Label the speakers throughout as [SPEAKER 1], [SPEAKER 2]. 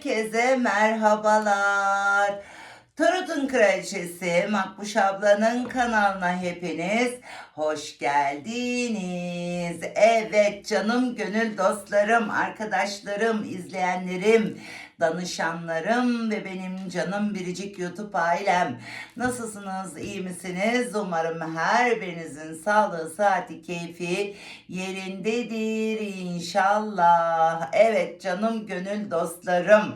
[SPEAKER 1] Herkese merhabalar. Tarot'un kraliçesi Makbuş ablanın kanalına hepiniz hoş geldiniz. Evet canım gönül dostlarım, arkadaşlarım, izleyenlerim, danışanlarım ve benim canım biricik YouTube ailem. Nasılsınız, iyi misiniz? Umarım her birinizin sağlığı, saati, keyfi yerindedir inşallah. Evet canım gönül dostlarım.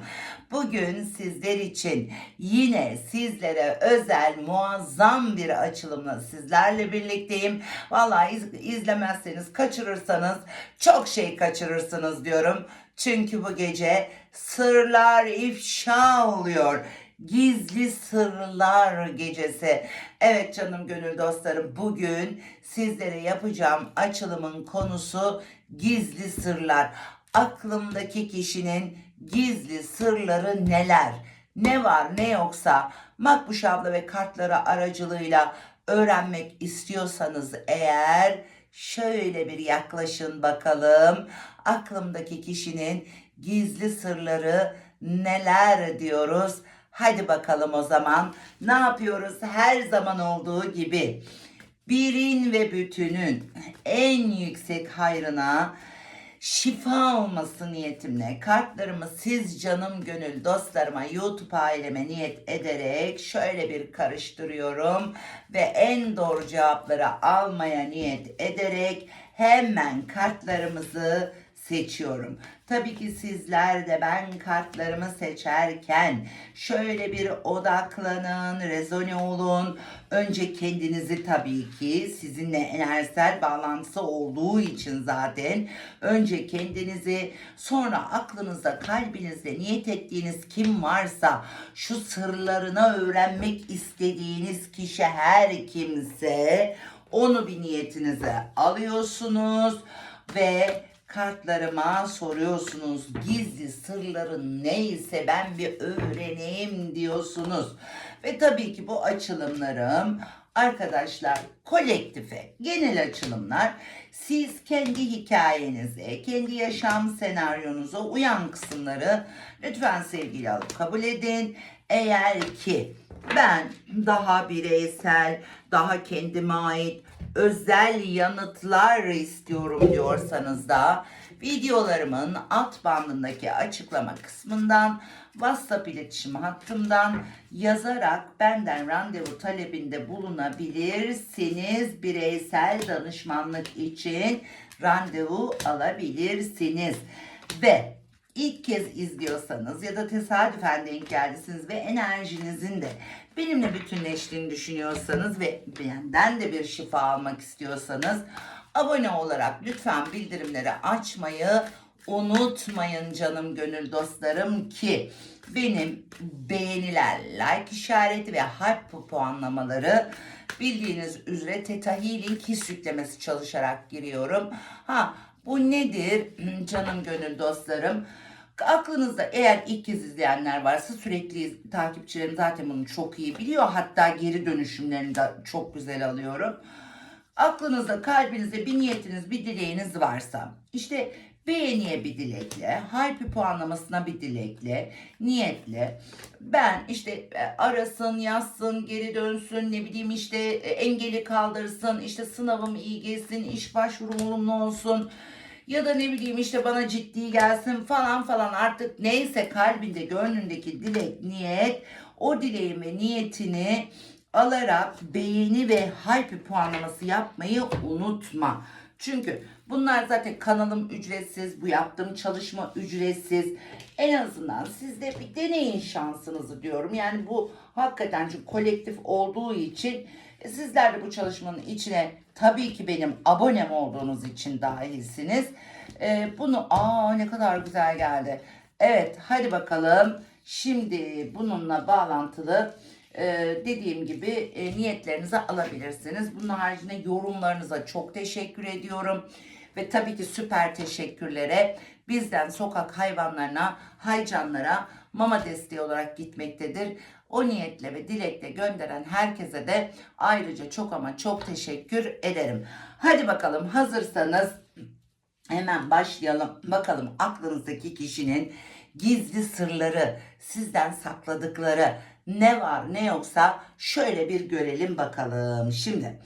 [SPEAKER 1] Bugün sizler için yine sizlere özel muazzam bir açılımla sizlerle birlikteyim. Vallahi iz- izlemezseniz kaçırırsanız çok şey kaçırırsınız diyorum. Çünkü bu gece sırlar ifşa oluyor. Gizli Sırlar Gecesi. Evet canım gönül dostlarım bugün sizlere yapacağım açılımın konusu gizli sırlar. Aklımdaki kişinin gizli sırları neler? Ne var ne yoksa Makbuş abla ve kartları aracılığıyla öğrenmek istiyorsanız eğer şöyle bir yaklaşın bakalım. Aklımdaki kişinin gizli sırları neler diyoruz? Hadi bakalım o zaman. Ne yapıyoruz? Her zaman olduğu gibi birin ve bütünün en yüksek hayrına şifa olması niyetimle kartlarımı siz canım gönül dostlarıma YouTube aileme niyet ederek şöyle bir karıştırıyorum ve en doğru cevapları almaya niyet ederek hemen kartlarımızı seçiyorum. Tabii ki sizler de ben kartlarımı seçerken şöyle bir odaklanın, rezone olun. Önce kendinizi tabii ki sizinle enerjisel bağlantısı olduğu için zaten önce kendinizi sonra aklınızda kalbinizde niyet ettiğiniz kim varsa şu sırlarını öğrenmek istediğiniz kişi her kimse onu bir niyetinize alıyorsunuz ve kartlarıma soruyorsunuz. Gizli sırların neyse ben bir öğreneyim diyorsunuz. Ve tabii ki bu açılımlarım arkadaşlar kolektife, genel açılımlar. Siz kendi hikayenize, kendi yaşam senaryonuza uyan kısımları lütfen sevgili alıp kabul edin. Eğer ki ben daha bireysel, daha kendime ait özel yanıtlar istiyorum diyorsanız da videolarımın alt bandındaki açıklama kısmından WhatsApp iletişim hattımdan yazarak benden randevu talebinde bulunabilirsiniz. Bireysel danışmanlık için randevu alabilirsiniz. Ve ilk kez izliyorsanız ya da tesadüfen denk geldiniz ve enerjinizin de benimle bütünleştiğini düşünüyorsanız ve benden de bir şifa almak istiyorsanız abone olarak lütfen bildirimleri açmayı unutmayın canım gönül dostlarım ki benim beğeniler, like işareti ve hype puanlamaları bildiğiniz üzere Theta Healing his yüklemesi çalışarak giriyorum. Ha bu nedir canım gönül dostlarım? Aklınızda eğer ilk kez izleyenler varsa sürekli takipçilerim zaten bunu çok iyi biliyor. Hatta geri dönüşümlerini de çok güzel alıyorum. Aklınızda, kalbinizde bir niyetiniz, bir dileğiniz varsa işte beğeniye bir dilekle, hype puanlamasına bir dilekle, niyetle ben işte e, arasın, yazsın, geri dönsün, ne bileyim işte e, engeli kaldırsın, işte sınavım iyi geçsin, iş başvurum olsun ya da ne bileyim işte bana ciddi gelsin falan falan artık neyse kalbinde gönlündeki dilek niyet o dileğin ve niyetini alarak beğeni ve hype puanlaması yapmayı unutma. Çünkü bunlar zaten kanalım ücretsiz, bu yaptığım çalışma ücretsiz. En azından siz de bir deneyin şansınızı diyorum. Yani bu hakikaten çünkü kolektif olduğu için sizler de bu çalışmanın içine tabii ki benim abonem olduğunuz için dahilsiniz. E, bunu aa ne kadar güzel geldi. Evet hadi bakalım. Şimdi bununla bağlantılı e, dediğim gibi e, niyetlerinizi alabilirsiniz. Bunun haricinde yorumlarınıza çok teşekkür ediyorum. Ve tabii ki süper teşekkürlere bizden sokak hayvanlarına, haycanlara mama desteği olarak gitmektedir. O niyetle ve dilekle gönderen herkese de ayrıca çok ama çok teşekkür ederim. Hadi bakalım hazırsanız hemen başlayalım. Bakalım aklınızdaki kişinin gizli sırları, sizden sakladıkları ne var ne yoksa şöyle bir görelim bakalım. Şimdi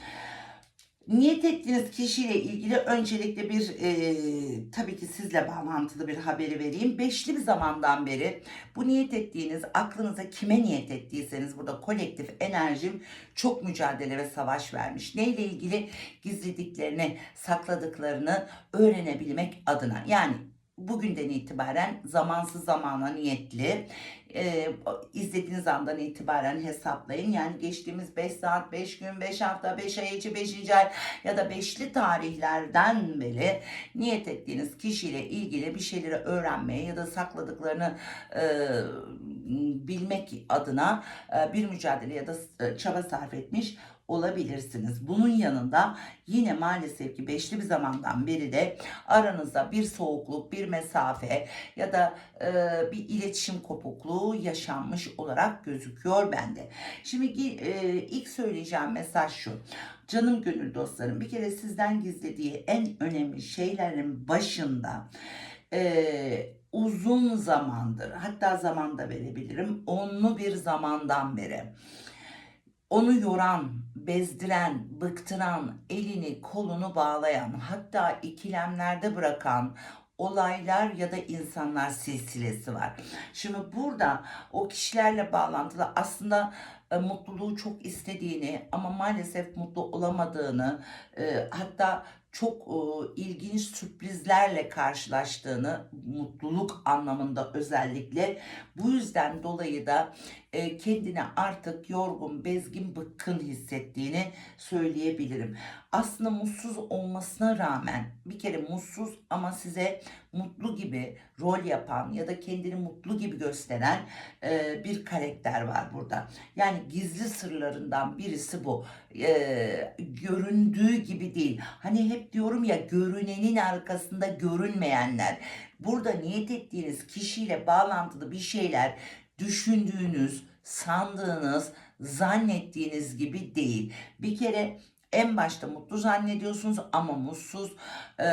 [SPEAKER 1] niyet ettiğiniz kişiyle ilgili öncelikle bir e, tabii ki sizle bağlantılı bir haberi vereyim. Beşli bir zamandan beri bu niyet ettiğiniz aklınıza kime niyet ettiyseniz burada kolektif enerjim çok mücadele ve savaş vermiş. Neyle ilgili gizlediklerini, sakladıklarını öğrenebilmek adına. Yani bugünden itibaren zamansız zamana niyetli e, izlediğiniz andan itibaren hesaplayın. Yani geçtiğimiz 5 saat, 5 gün, 5 hafta, 5 ay içi, 5. ay ya da beşli tarihlerden beri niyet ettiğiniz kişiyle ilgili bir şeyleri öğrenmeye ya da sakladıklarını e, bilmek adına e, bir mücadele ya da e, çaba sarf etmiş olabilirsiniz. Bunun yanında yine maalesef ki beşli bir zamandan beri de aranızda bir soğukluk, bir mesafe ya da e, bir iletişim kopukluğu yaşanmış olarak gözüküyor bende. Şimdi e, ilk söyleyeceğim mesaj şu. Canım gönül dostlarım bir kere sizden gizlediği en önemli şeylerin başında e, uzun zamandır hatta zamanda verebilirim onlu bir zamandan beri onu yoran, bezdiren, bıktıran, elini kolunu bağlayan, hatta ikilemlerde bırakan olaylar ya da insanlar silsilesi var. Şimdi burada o kişilerle bağlantılı aslında e, mutluluğu çok istediğini ama maalesef mutlu olamadığını e, hatta çok e, ilginç sürprizlerle karşılaştığını mutluluk anlamında özellikle bu yüzden dolayı da e, kendine artık yorgun, bezgin, bıkkın hissettiğini söyleyebilirim. Aslında mutsuz olmasına rağmen bir kere mutsuz ama size mutlu gibi rol yapan ya da kendini mutlu gibi gösteren e, bir karakter var burada. Yani gizli sırlarından birisi bu. E, göründüğü gibi değil. Hani hep diyorum ya görünenin arkasında görünmeyenler. Burada niyet ettiğiniz kişiyle bağlantılı bir şeyler düşündüğünüz, sandığınız, zannettiğiniz gibi değil. Bir kere en başta mutlu zannediyorsunuz ama mutsuz, e,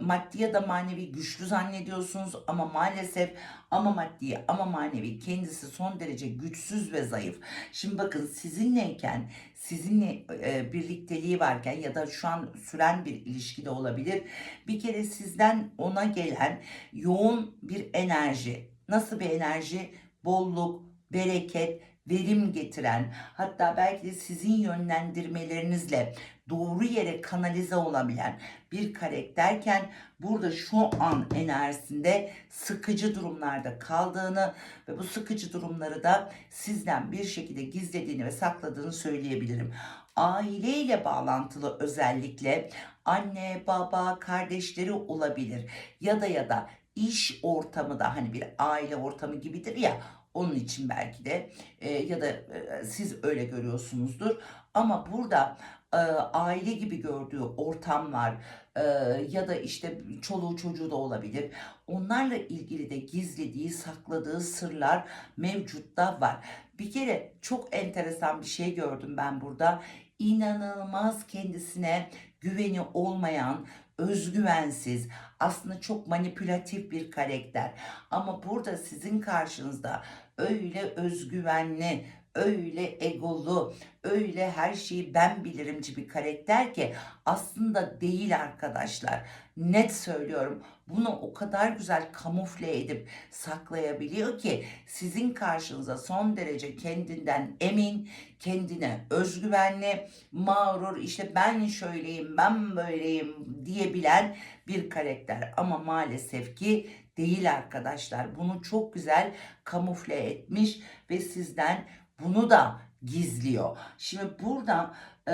[SPEAKER 1] maddi ya da manevi güçlü zannediyorsunuz ama maalesef ama maddi ama manevi kendisi son derece güçsüz ve zayıf. Şimdi bakın sizinleyken, sizinle e, birlikteliği varken ya da şu an süren bir ilişkide olabilir. Bir kere sizden ona gelen yoğun bir enerji. Nasıl bir enerji? Bolluk, bereket, verim getiren hatta belki de sizin yönlendirmelerinizle doğru yere kanalize olabilen bir karakterken burada şu an enerjisinde sıkıcı durumlarda kaldığını ve bu sıkıcı durumları da sizden bir şekilde gizlediğini ve sakladığını söyleyebilirim. Aileyle bağlantılı özellikle anne, baba, kardeşleri olabilir ya da ya da iş ortamı da hani bir aile ortamı gibidir ya onun için belki de e, ya da e, siz öyle görüyorsunuzdur. Ama burada e, aile gibi gördüğü ortamlar e, ya da işte çoluğu çocuğu da olabilir. Onlarla ilgili de gizlediği, sakladığı sırlar mevcutta var. Bir kere çok enteresan bir şey gördüm ben burada. İnanılmaz kendisine güveni olmayan, özgüvensiz, aslında çok manipülatif bir karakter. Ama burada sizin karşınızda öyle özgüvenli, öyle egolu, öyle her şeyi ben bilirimci bir karakter ki aslında değil arkadaşlar. Net söylüyorum. Bunu o kadar güzel kamufle edip saklayabiliyor ki sizin karşınıza son derece kendinden emin, kendine özgüvenli, mağrur, işte ben şöyleyim, ben böyleyim diyebilen bir karakter. Ama maalesef ki değil arkadaşlar. Bunu çok güzel kamufle etmiş ve sizden bunu da gizliyor. Şimdi burada e,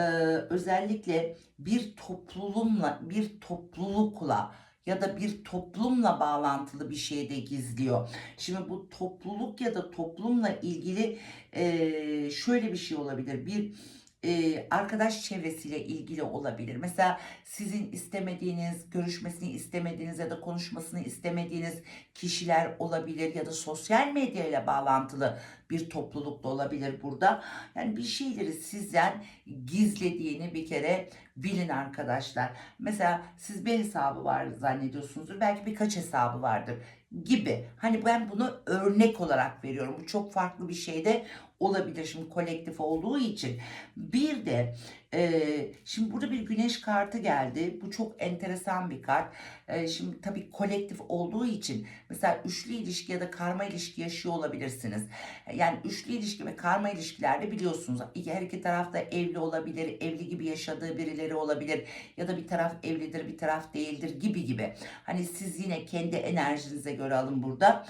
[SPEAKER 1] özellikle bir toplumla bir toplulukla ya da bir toplumla bağlantılı bir şey de gizliyor. Şimdi bu topluluk ya da toplumla ilgili e, şöyle bir şey olabilir. Bir e, arkadaş çevresiyle ilgili olabilir. Mesela sizin istemediğiniz, görüşmesini istemediğiniz ya da konuşmasını istemediğiniz kişiler olabilir ya da sosyal medya ile bağlantılı bir topluluk da olabilir burada. Yani bir şeyleri sizden gizlediğini bir kere bilin arkadaşlar. Mesela siz bir hesabı var zannediyorsunuzdur. Belki birkaç hesabı vardır gibi. Hani ben bunu örnek olarak veriyorum. Bu çok farklı bir şey de olabilir şimdi kolektif olduğu için. Bir de e, şimdi burada bir güneş kartı geldi. Bu çok enteresan bir kart. E, şimdi tabii kolektif olduğu için mesela üçlü ilişki ya da karma ilişki yaşıyor olabilirsiniz. Yani üçlü ilişki ve karma ilişkilerde biliyorsunuz her iki taraf da evli olabilir, evli gibi yaşadığı birileri olabilir ya da bir taraf evlidir bir taraf değildir gibi gibi. Hani siz yine kendi enerjinize göre alın burada.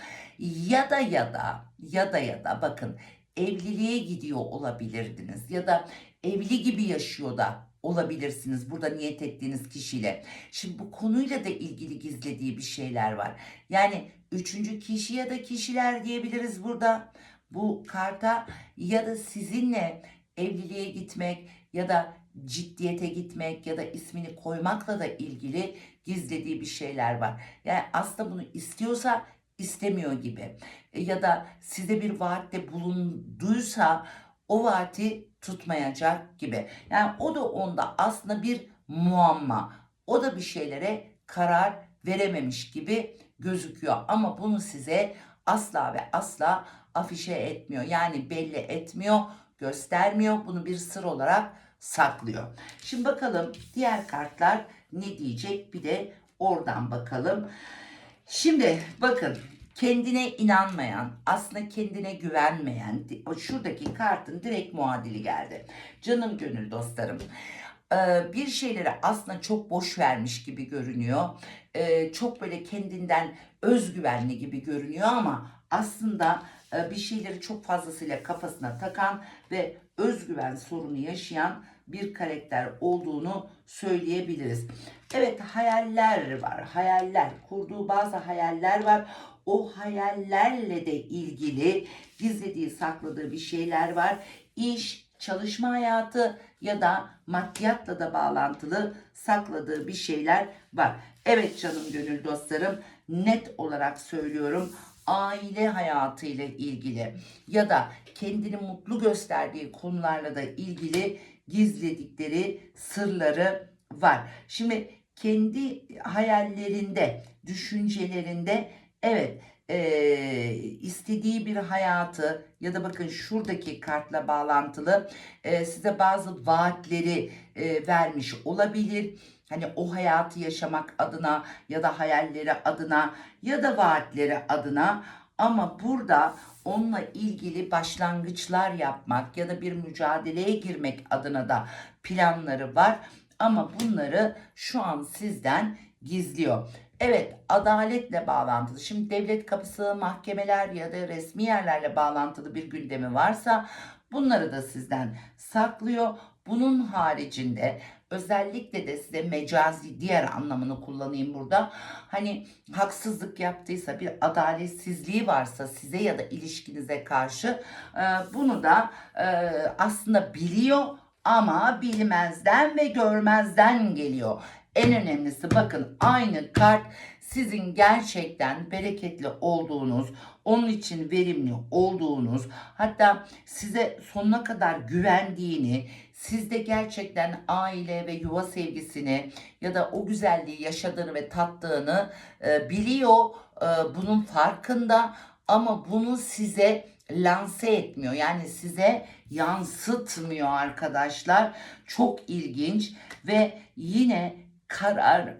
[SPEAKER 1] Ya da ya da ya da ya da bakın evliliğe gidiyor olabilirdiniz ya da evli gibi yaşıyor da olabilirsiniz burada niyet ettiğiniz kişiyle. Şimdi bu konuyla da ilgili gizlediği bir şeyler var. Yani üçüncü kişi ya da kişiler diyebiliriz burada bu karta ya da sizinle evliliğe gitmek ya da ciddiyete gitmek ya da ismini koymakla da ilgili gizlediği bir şeyler var. Yani aslında bunu istiyorsa istemiyor gibi E, ya da size bir vaatte bulunduysa o vaati tutmayacak gibi. Yani o da onda aslında bir muamma. O da bir şeylere karar verememiş gibi gözüküyor ama bunu size asla ve asla afişe etmiyor. Yani belli etmiyor, göstermiyor. Bunu bir sır olarak saklıyor. Şimdi bakalım diğer kartlar ne diyecek? Bir de oradan bakalım. Şimdi bakın kendine inanmayan, aslında kendine güvenmeyen, şuradaki kartın direkt muadili geldi. Canım gönül dostlarım, e, bir şeyleri aslında çok boş vermiş gibi görünüyor. E, Çok böyle kendinden özgüvenli gibi görünüyor ama aslında e, bir şeyleri çok fazlasıyla kafasına takan ve özgüven sorunu yaşayan bir karakter olduğunu söyleyebiliriz. Evet hayaller var. Hayaller, kurduğu bazı hayaller var. O hayallerle de ilgili gizlediği, sakladığı bir şeyler var. İş, çalışma hayatı ya da maddiyatla da bağlantılı sakladığı bir şeyler var. Evet canım gönül dostlarım net olarak söylüyorum aile hayatı ile ilgili ya da kendini mutlu gösterdiği konularla da ilgili gizledikleri sırları var. Şimdi kendi hayallerinde, düşüncelerinde evet e, istediği bir hayatı ya da bakın şuradaki kartla bağlantılı e, size bazı vaatleri e, vermiş olabilir. Hani o hayatı yaşamak adına ya da hayalleri adına ya da vaatleri adına ama burada onunla ilgili başlangıçlar yapmak ya da bir mücadeleye girmek adına da planları var. Ama bunları şu an sizden gizliyor. Evet adaletle bağlantılı. Şimdi devlet kapısı, mahkemeler ya da resmi yerlerle bağlantılı bir gündemi varsa bunları da sizden saklıyor. Bunun haricinde özellikle de size mecazi diğer anlamını kullanayım burada. Hani haksızlık yaptıysa bir adaletsizliği varsa size ya da ilişkinize karşı e, bunu da e, aslında biliyor ama bilmezden ve görmezden geliyor. En önemlisi bakın aynı kart sizin gerçekten bereketli olduğunuz, onun için verimli olduğunuz, hatta size sonuna kadar güvendiğini, sizde gerçekten aile ve yuva sevgisini ya da o güzelliği yaşadığını ve tattığını e, biliyor, e, bunun farkında ama bunu size lanse etmiyor. Yani size yansıtmıyor arkadaşlar. Çok ilginç ve yine karar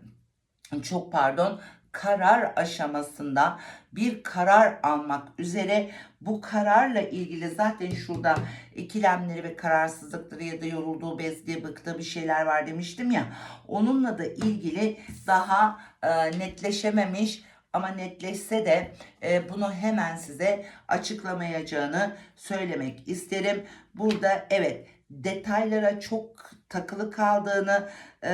[SPEAKER 1] çok pardon karar aşamasında bir karar almak üzere bu kararla ilgili zaten şurada ikilemleri ve kararsızlıkları ya da yorulduğu, bezdiği, bıktığı bir şeyler var demiştim ya. Onunla da ilgili daha e, netleşememiş ama netleşse de e, bunu hemen size açıklamayacağını söylemek isterim. Burada evet detaylara çok takılı kaldığını e,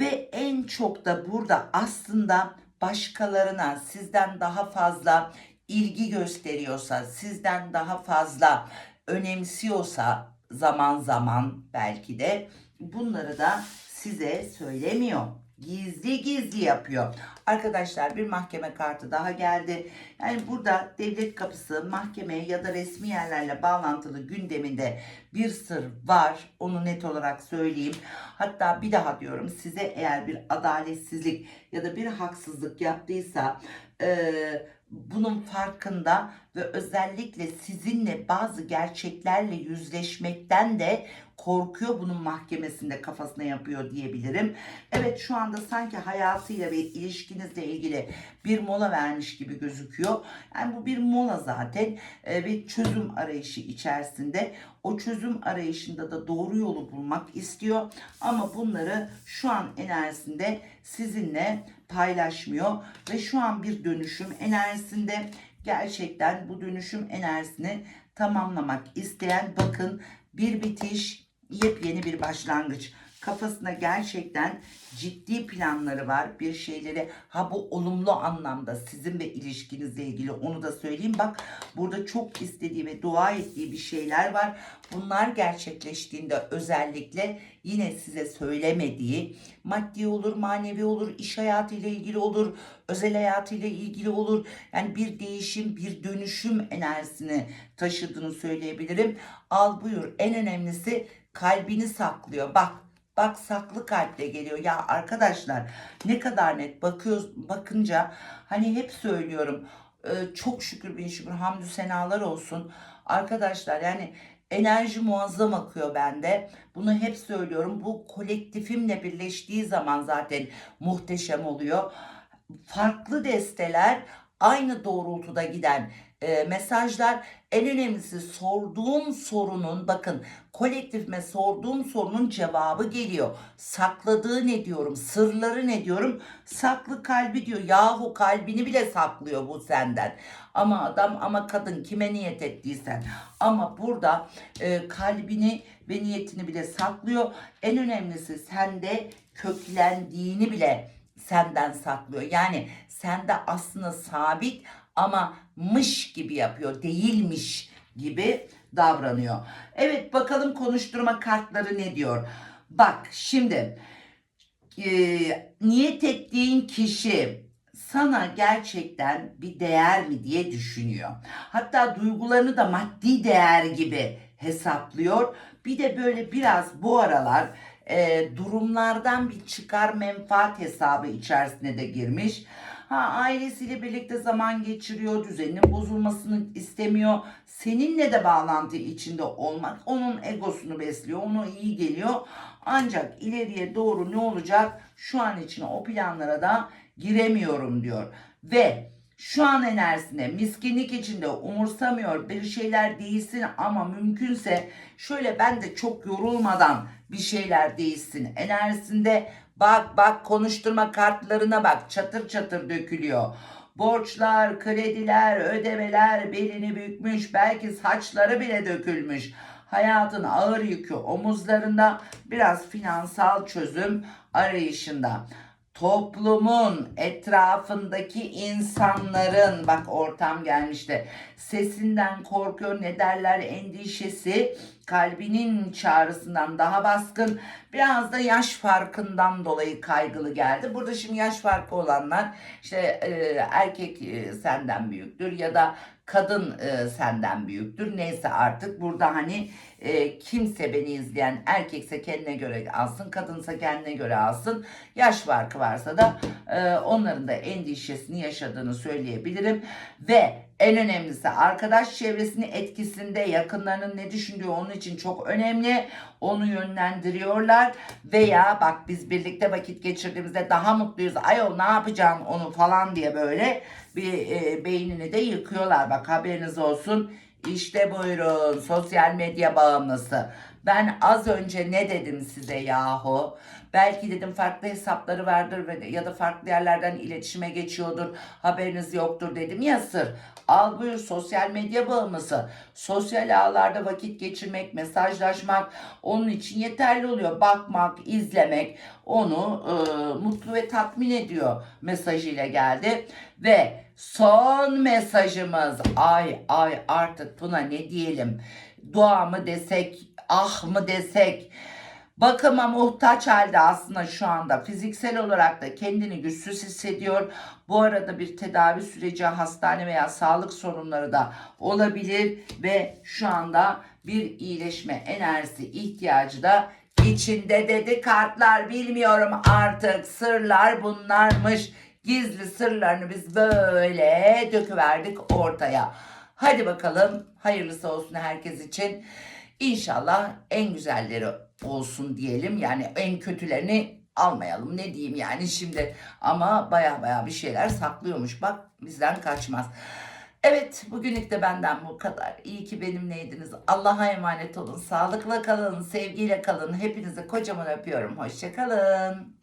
[SPEAKER 1] ve en çok da burada aslında başkalarına sizden daha fazla ilgi gösteriyorsa, sizden daha fazla önemsiyorsa zaman zaman belki de bunları da size söylemiyor gizli gizli yapıyor. Arkadaşlar bir mahkeme kartı daha geldi. Yani burada devlet kapısı, mahkemeye ya da resmi yerlerle bağlantılı gündeminde bir sır var. Onu net olarak söyleyeyim. Hatta bir daha diyorum size eğer bir adaletsizlik ya da bir haksızlık yaptıysa eee bunun farkında ve özellikle sizinle bazı gerçeklerle yüzleşmekten de korkuyor bunun mahkemesinde kafasına yapıyor diyebilirim. Evet şu anda sanki hayatıyla ve ilişkinizle ilgili bir mola vermiş gibi gözüküyor. Yani bu bir mola zaten e, ve çözüm arayışı içerisinde. O çözüm arayışında da doğru yolu bulmak istiyor ama bunları şu an enerjisinde sizinle paylaşmıyor ve şu an bir dönüşüm enerjisinde gerçekten bu dönüşüm enerjisini tamamlamak isteyen bakın bir bitiş yepyeni bir başlangıç kafasında gerçekten ciddi planları var. Bir şeyleri ha bu olumlu anlamda sizin ve ilişkinizle ilgili onu da söyleyeyim. Bak burada çok istediği ve dua ettiği bir şeyler var. Bunlar gerçekleştiğinde özellikle yine size söylemediği maddi olur manevi olur iş hayatıyla ilgili olur özel hayatıyla ilgili olur. Yani bir değişim bir dönüşüm enerjisini taşıdığını söyleyebilirim. Al buyur. En önemlisi kalbini saklıyor. Bak Bak saklı kalple geliyor. Ya arkadaşlar ne kadar net bakıyoruz bakınca hani hep söylüyorum e, çok şükür bin şükür hamdü senalar olsun. Arkadaşlar yani enerji muazzam akıyor bende. Bunu hep söylüyorum. Bu kolektifimle birleştiği zaman zaten muhteşem oluyor. Farklı desteler aynı doğrultuda giden e, mesajlar en önemlisi sorduğum sorunun bakın kolektifime sorduğum sorunun cevabı geliyor. Sakladığı ne diyorum? Sırları ne diyorum? Saklı kalbi diyor. Yahu kalbini bile saklıyor bu senden. Ama adam ama kadın kime niyet ettiysen. Ama burada e, kalbini ve niyetini bile saklıyor. En önemlisi sende köklendiğini bile senden saklıyor. Yani sende aslında sabit ama mış gibi yapıyor. Değilmiş gibi davranıyor. Evet bakalım konuşturma kartları ne diyor? Bak şimdi e, niyet ettiğin kişi sana gerçekten bir değer mi diye düşünüyor. Hatta duygularını da maddi değer gibi hesaplıyor. Bir de böyle biraz bu aralar e, durumlardan bir çıkar menfaat hesabı içerisine de girmiş. Ha, ailesiyle birlikte zaman geçiriyor, düzeninin bozulmasını istemiyor. Seninle de bağlantı içinde olmak onun egosunu besliyor, ona iyi geliyor. Ancak ileriye doğru ne olacak? Şu an için o planlara da giremiyorum diyor. Ve şu an enerjisinde miskinlik içinde umursamıyor bir şeyler değilsin ama mümkünse şöyle ben de çok yorulmadan bir şeyler değilsin enerjisinde. Bak bak konuşturma kartlarına bak. Çatır çatır dökülüyor. Borçlar, krediler, ödemeler belini bükmüş. Belki saçları bile dökülmüş. Hayatın ağır yükü omuzlarında. Biraz finansal çözüm arayışında. Toplumun etrafındaki insanların bak ortam gelmişti. Sesinden korkuyor ne derler endişesi kalbinin çağrısından daha baskın biraz da yaş farkından dolayı kaygılı geldi burada şimdi yaş farkı olanlar işte e, erkek e, senden büyüktür ya da kadın e, senden büyüktür. Neyse artık burada hani e, kimse beni izleyen erkekse kendine göre alsın, kadınsa kendine göre alsın. Yaş farkı varsa da e, onların da endişesini yaşadığını söyleyebilirim. Ve en önemlisi arkadaş çevresinin etkisinde yakınlarının ne düşündüğü onun için çok önemli. Onu yönlendiriyorlar veya bak biz birlikte vakit geçirdiğimizde daha mutluyuz. Ayol ne yapacaksın onu falan diye böyle bir e, beynini de yıkıyorlar. Bak haberiniz olsun. İşte buyurun sosyal medya bağımlısı. Ben az önce ne dedim size yahu? Belki dedim farklı hesapları vardır ya da farklı yerlerden iletişime geçiyordur. Haberiniz yoktur dedim ya sır. Al buyur sosyal medya bağımlısı. Sosyal ağlarda vakit geçirmek, mesajlaşmak onun için yeterli oluyor. Bakmak, izlemek onu e, mutlu ve tatmin ediyor mesajıyla geldi. Ve son mesajımız ay ay artık buna ne diyelim dua mı desek ah mı desek bakıma muhtaç halde aslında şu anda fiziksel olarak da kendini güçsüz hissediyor. Bu arada bir tedavi süreci hastane veya sağlık sorunları da olabilir ve şu anda bir iyileşme enerjisi ihtiyacı da içinde dedi kartlar bilmiyorum artık sırlar bunlarmış. Gizli sırlarını biz böyle döküverdik ortaya. Hadi bakalım hayırlısı olsun herkes için. İnşallah en güzelleri olsun diyelim. Yani en kötülerini almayalım ne diyeyim yani şimdi. Ama baya baya bir şeyler saklıyormuş bak bizden kaçmaz. Evet bugünlük de benden bu kadar. İyi ki benimleydiniz. Allah'a emanet olun. Sağlıkla kalın, sevgiyle kalın. Hepinizi kocaman öpüyorum. Hoşçakalın.